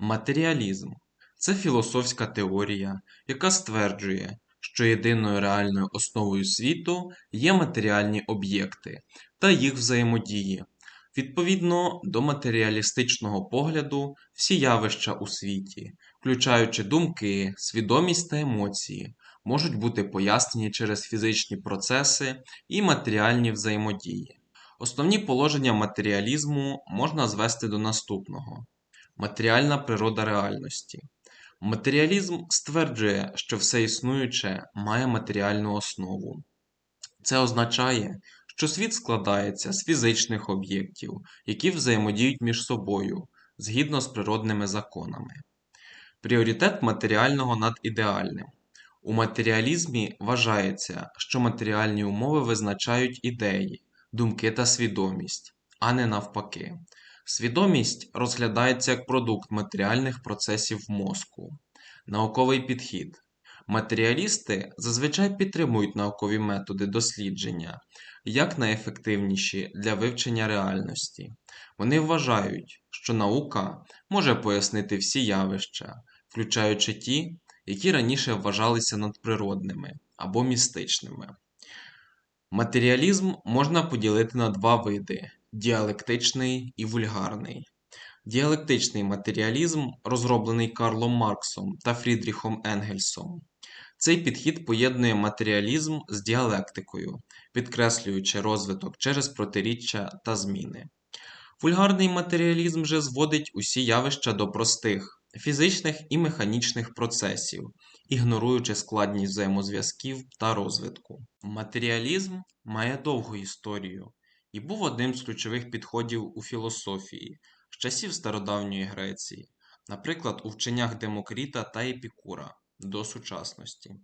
Матеріалізм це філософська теорія, яка стверджує, що єдиною реальною основою світу є матеріальні об'єкти та їх взаємодії. Відповідно до матеріалістичного погляду, всі явища у світі, включаючи думки, свідомість та емоції, можуть бути пояснені через фізичні процеси і матеріальні взаємодії. Основні положення матеріалізму можна звести до наступного. Матеріальна природа реальності. Матеріалізм стверджує, що все існуюче має матеріальну основу. Це означає, що світ складається з фізичних об'єктів, які взаємодіють між собою згідно з природними законами. Пріоритет матеріального над ідеальним. У матеріалізмі вважається, що матеріальні умови визначають ідеї, думки та свідомість, а не навпаки. Свідомість розглядається як продукт матеріальних процесів мозку. Науковий підхід. Матеріалісти зазвичай підтримують наукові методи дослідження як найефективніші для вивчення реальності. Вони вважають, що наука може пояснити всі явища, включаючи ті, які раніше вважалися надприродними або містичними. Матеріалізм можна поділити на два види діалектичний і вульгарний. Діалектичний матеріалізм, розроблений Карлом Марксом та Фрідріхом Енгельсом. Цей підхід поєднує матеріалізм з діалектикою, підкреслюючи розвиток через протиріччя та зміни. Вульгарний матеріалізм же зводить усі явища до простих фізичних і механічних процесів, ігноруючи складність взаємозв'язків та розвитку. Матеріалізм має довгу історію і був одним з ключових підходів у філософії з часів стародавньої Греції, наприклад, у вченнях Демокріта та Епікура до сучасності.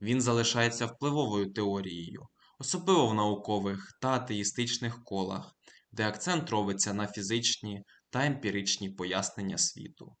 Він залишається впливовою теорією, особливо в наукових та атеїстичних колах, де акцент робиться на фізичні та емпіричні пояснення світу.